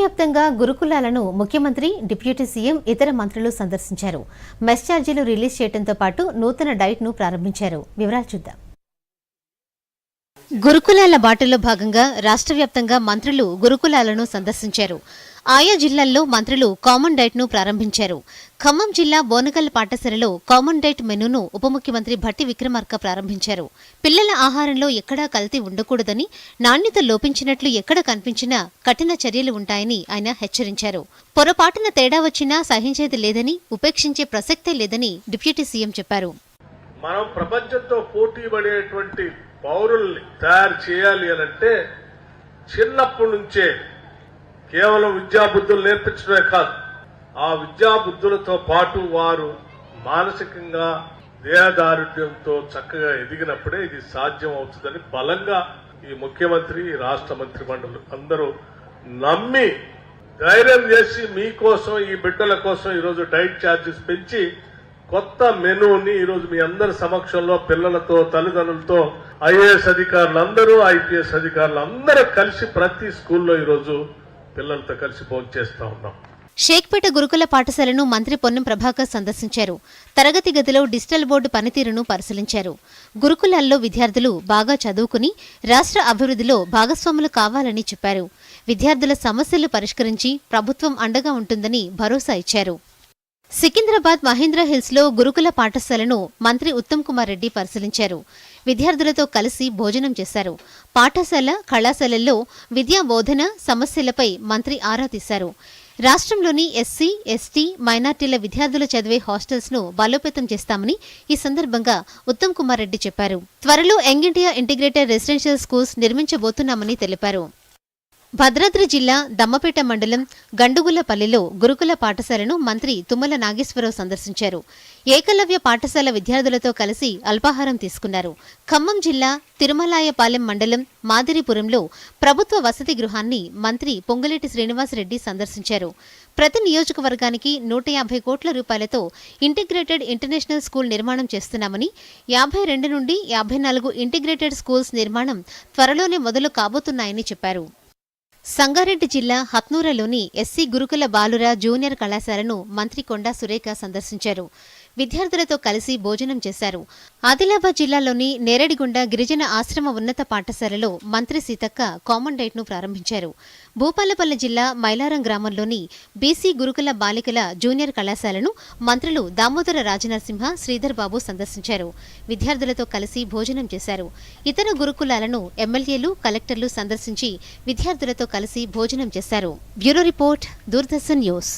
వ్యాప్తంగా గురుకులాలను ముఖ్యమంత్రి deputy CM ఇతర మంత్రులు సందర్శించారు. మెస్ ఛార్జీలు రిలీజ్ చేయడంతో పాటు నూతన డైట్ను ప్రారంభించారు. వివరాలు చూద్దాం. గురుకులాల బాటలో భాగంగా రాష్ట్ర వ్యాప్తంగా మంత్రులు గురుకులాలను సందర్శించారు. ఆయా జిల్లాల్లో మంత్రులు కామన్ డైట్ను ప్రారంభించారు. ఖమ్మం జిల్లా బోనగల్ పాఠశాలలో కామన్ డైట్ మెనూను ఉప ముఖ్యమంత్రి భట్టి విక్రమార్క ప్రారంభించారు. పిల్లల ఆహారంలో ఎక్కడా కల్తీ ఉండకూడదని నాణ్యత లోపించినట్లు ఎక్కడ కనిపించినా కఠిన చర్యలు ఉంటాయని ఆయన హెచ్చరించారు. పొరపాటున తేడా వచ్చినా సహించేది లేదని ఉపేక్షించే ప్రసక్తే లేదని డిప్యూటీ సీఎం చెప్పారు. మనం ప్రపంచంతో పోటీ పడేటువంటి పౌరుల్ని తయారు చేయాలి అని అంటే చిన్నప్పటి నుంచే కేవలం విద్యాబుద్ధులు నేర్పించడమే కాదు ఆ విద్యాబుద్ధులతో పాటు వారు మానసికంగా దేహదారుఢ్యంతో చక్కగా ఎదిగినప్పుడే ఇది సాధ్యం అవుతుందని బలంగా ఈ ముఖ్యమంత్రి ఈ రాష్ట్ర మంత్రి మండలి అందరూ నమ్మి ధైర్యం చేసి మీకోసం ఈ బిడ్డల కోసం ఈరోజు డైట్ ఛార్జెస్ పెంచి కొత్త మెనూని ఈరోజు మీ అందరి సమక్షంలో పిల్లలతో తల్లిదండ్రులతో ఐఏఎస్ అధికారులందరూ ఐపీఎస్ అధికారులు అందరూ కలిసి ప్రతి స్కూల్లో ఈరోజు పిల్లలతో కలిసి భోజనం ఉన్నాం. షేక్పేట గురుకుల పాఠశాలను మంత్రి పొన్నం ప్రభాకర్ సందర్శించారు. తరగతి గదిలో డిజిటల్ బోర్డు పనితీరును పరిశీలించారు. గురుకులాల్లో విద్యార్థులు బాగా చదువుకుని రాష్ట్ర అభివృద్ధిలో భాగస్వాములు కావాలని చెప్పారు. విద్యార్థుల సమస్యలు పరిష్కరించి ప్రభుత్వం అండగా ఉంటుందని భరోసా ఇచ్చారు. సికింద్రాబాద్ మహేంద్ర హిల్స్లో గురుకుల పాఠశాలను మంత్రి ఉత్తమ్ కుమార్ రెడ్డి పరిశీలించారు. విద్యార్థులతో కలిసి భోజనం చేశారు. పాఠశాల కళాశాలల్లో విద్యా బోధన సమస్యలపై మంత్రి ఆరా తీశారు. రాష్ట్రంలోని ఎస్సీ ఎస్టీ మైనార్టీల విద్యార్థులు చదివే హాస్టల్స్ను బలోపేతం చేస్తామని ఈ సందర్భంగా ఉత్తమ్ కుమార్ రెడ్డి చెప్పారు. త్వరలో young India integrated residential schools నిర్మించబోతున్నామని తెలిపారు. భద్రాద్రి జిల్లా దమ్మపేట మండలం గండుగులపల్లిలో గురుకుల పాఠశాలను మంత్రి తుమ్మల నాగేశ్వరరావు సందర్శించారు. ఏకలవ్య పాఠశాల విద్యార్థులతో కలిసి అల్పాహారం తీసుకున్నారు. ఖమ్మం జిల్లా తిరుమలాయపాలెం మండలం మాదిరిపురంలో ప్రభుత్వ వసతి గృహాన్ని మంత్రి పొంగులేటి శ్రీనివాసరెడ్డి సందర్శించారు. ప్రతి నియోజకవర్గానికి నూట యాభై కోట్ల రూపాయలతో ఇంటిగ్రేటెడ్ ఇంటర్నేషనల్ స్కూల్ నిర్మాణం చేస్తున్నామని యాభై రెండు నుండి యాభై నాలుగు ఇంటిగ్రేటెడ్ స్కూల్స్ నిర్మాణం త్వరలోనే మొదలు కాబోతున్నాయని చెప్పారు. సంగారెడ్డి జిల్లా హత్నూరలోని ఎస్సీ గురుకుల బాలుర జూనియర్ కళాశాలను మంత్రి కొండా సురేఖ సందర్శించారు. విద్యార్థులతో కలిసి భోజనం చేశారు. ఆదిలాబాద్ జిల్లాలోని నేరడిగుండ గిరిజన ఆశ్రమ ఉన్నత పాఠశాలలో మంత్రి సీతక్క కామన్ డైట్ను ప్రారంభించారు. భూపాలపల్లి జిల్లా మైలారం గ్రామంలోని బీసీ గురుకుల బాలికల జూనియర్ కళాశాలను మంత్రులు దామోదర రాజనరసింహ శ్రీధర్ బాబు సందర్శించారు. విద్యార్థులతో కలిసి భోజనం చేశారు. ఇతర గురుకులాలను ఎమ్మెల్యేలు కలెక్టర్లు సందర్శించి విద్యార్థులతో కలిసి భోజనం చేశారు. Bureau report Doordarshan news.